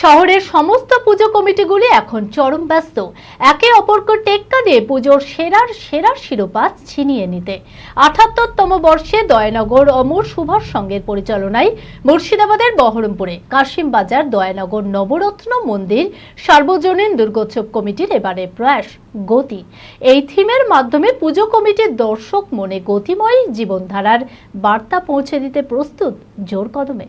শহরের সমস্ত পুজো কমিটিগুলি এখন চরম ব্যস্ত। একে অপরকে টেক্কা দিয়ে পুজোর সেরার সেরার শিরোপা ছিনিয়ে নিতে। আঠাত্তরতম বর্ষে দয়ানগর অমর সুভাষ সঙ্গের পরিচালনায় মুর্শিদাবাদের বহরমপুরে কাশিম বাজার দয়ানগর নবরত্ন মন্দির, সার্বজনীন দুর্গোৎসব কমিটির এবারে প্রয়াস গতি। এই থিমের মাধ্যমে পুজো কমিটির দর্শক মনে গতিময় জীবনধারার বার্তা পৌঁছে দিতে প্রস্তুত জোর কদমে।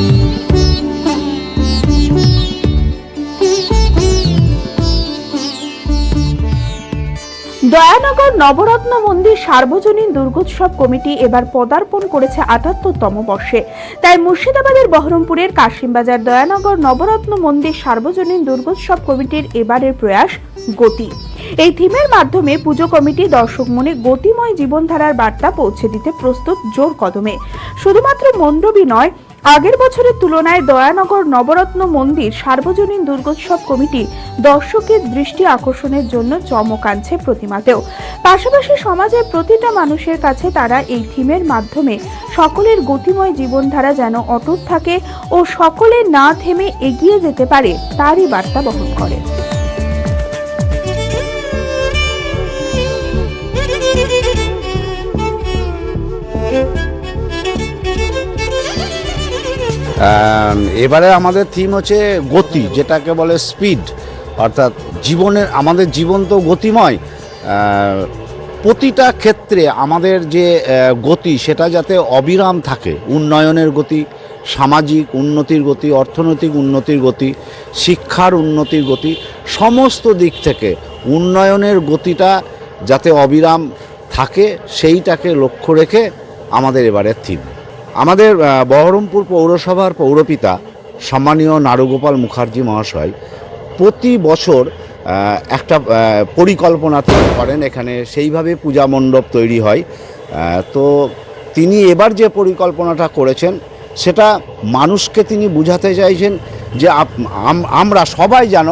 Dayanagar নবরত্ন মন্দির সার্বজনীন দুর্গোৎসব কমিটি এবার পদার্পণ করেছে আটাত্তরতম বর্ষে। তাই মুর্শিদাবাদের বহরমপুরের কাশিমবাজার দয়ানগর নবরত্ন মন্দির সার্বজনীন দুর্গোৎসব কমিটির এবারের প্রয়াস গতি। এই থিমের মাধ্যমে পুজো কমিটি দর্শক মনে গতিময় জীবনধারার বার্তা পৌঁছে দিতে প্রস্তুত জোর কদমে। শুধুমাত্র মণ্ডপই নয় আগের বছরের তুলনায় দয়ানগর নবরত্ন মন্দির সার্বজনীন দুর্গোৎসব কমিটি দর্শকের দৃষ্টি আকর্ষণের জন্য চমক আনছে প্রতিমাতেও। পাশাপাশি সমাজের প্রতিটা মানুষের কাছে তারা এই থিমের মাধ্যমে সকলের গতিময় জীবনধারা যেন অটুট থাকে ও সকলে না থেমে এগিয়ে যেতে পারে, তারই বার্তা বহন করে। এবারে আমাদের থিম হচ্ছে গতি, যেটাকে বলে স্পিড অর্থাৎ জীবনের, আমাদের জীবন তো গতিময়। প্রতিটা ক্ষেত্রে আমাদের যে গতি, সেটা যাতে অবিরাম থাকে, উন্নয়নের গতি, সামাজিক উন্নতির গতি, অর্থনৈতিক উন্নতির গতি, শিক্ষার উন্নতির গতি, সমস্ত দিক থেকে উন্নয়নের গতিটা যাতে অবিরাম থাকে, সেইটাকে লক্ষ্য রেখে আমাদের এবারের থিম আমাদের বহরমপুর পৌরসভার পৌরপিতা সম্মানীয় নারুগোপাল মুখার্জি মহাশয় প্রতি বছর একটা পরিকল্পনা তৈরি করেন এখানে, সেইভাবে পূজা মণ্ডপ তৈরি হয়। তো তিনি এবার যে পরিকল্পনাটা করেছেন, সেটা মানুষকে তিনি বুঝাতে চাইছেন যে আমরা সবাই যেন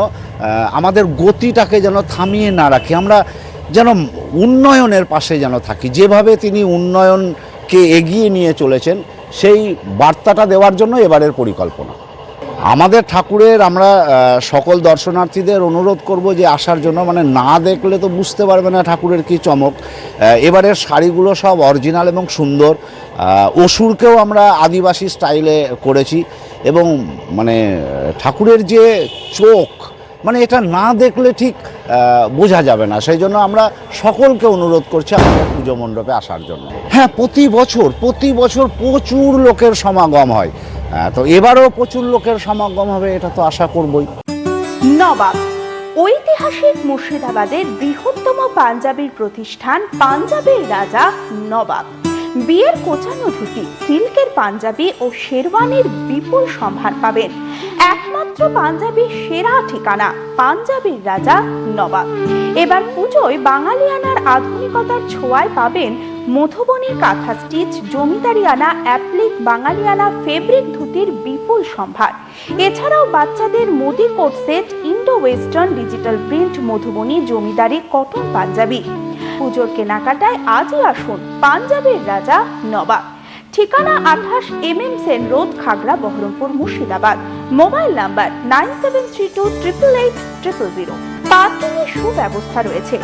আমাদের গতিটাকে যেন থামিয়ে না রাখি, আমরা যেন উন্নয়নের পাশে যেন থাকি। যেভাবে তিনি উন্নয়নকে এগিয়ে নিয়ে চলেছেন, সেই বার্তাটা দেওয়ার জন্য এবারের পরিকল্পনা। আমাদের ঠাকুরের আমরা সকল দর্শনার্থীদের অনুরোধ করব যে আসার জন্য মানে না দেখলে তো বুঝতে পারবে না ঠাকুরের কি চমক। এবারের শাড়িগুলো সব অরিজিনাল এবং সুন্দর। অসুরকেও আমরা আদিবাসী স্টাইলে করেছি এবং মানে ঠাকুরের যে চোখ মানে এটা না দেখলে ঠিক বোঝা যাবে না। সেই জন্য আমরা সকলকে অনুরোধ করছি আমাদের পুজো মণ্ডপে আসার জন্য। হ্যাঁ প্রতি বছর প্রতি বছর প্রচুর লোকের সমাগম হয়। তো এবারও প্রচুর লোকের সমাগম হবে এটা তো আশা করবই। নবাব ঐতিহাসিক মুর্শিদাবাদের বৃহত্তম পাঞ্জাবির প্রতিষ্ঠান পাঞ্জাবের রাজা নবাব। বিয়ের কোচানো ধুতি, সিল্কের পাঞ্জাবি ও শেরওয়ানির বিপুল সম্ভার পাবেন। একমাত্র পাঞ্জাবির সেরা ঠিকানা, পাঞ্জাবির রাজা নবাব। এবার পুজোয় বাঙালিয়ানার আধুনিকতার ছোঁয়ায় পাবেন মধুবনী কাঁথা স্টিচ জমিদারিয়ানা অ্যাপ্লিক বাঙালিয়ানা ফেব্রিক ধুতির বিপুল সম্ভার। এছাড়াও বাচ্চাদের Modi coat set indo western digital print, Madhubani জমিদারি কটন পাঞ্জাবি। পুজোর কেনাকাটায় আজই আসুন পাঞ্জাবের রাজা নবাব। ঠিকানা আঠাশ M M Sen road, Khagra, Baharampur, Murshidabad. Mobile number nine seven three two triple eight triple zero. পার্কিংয়ের সুব্যবস্থা রয়েছে।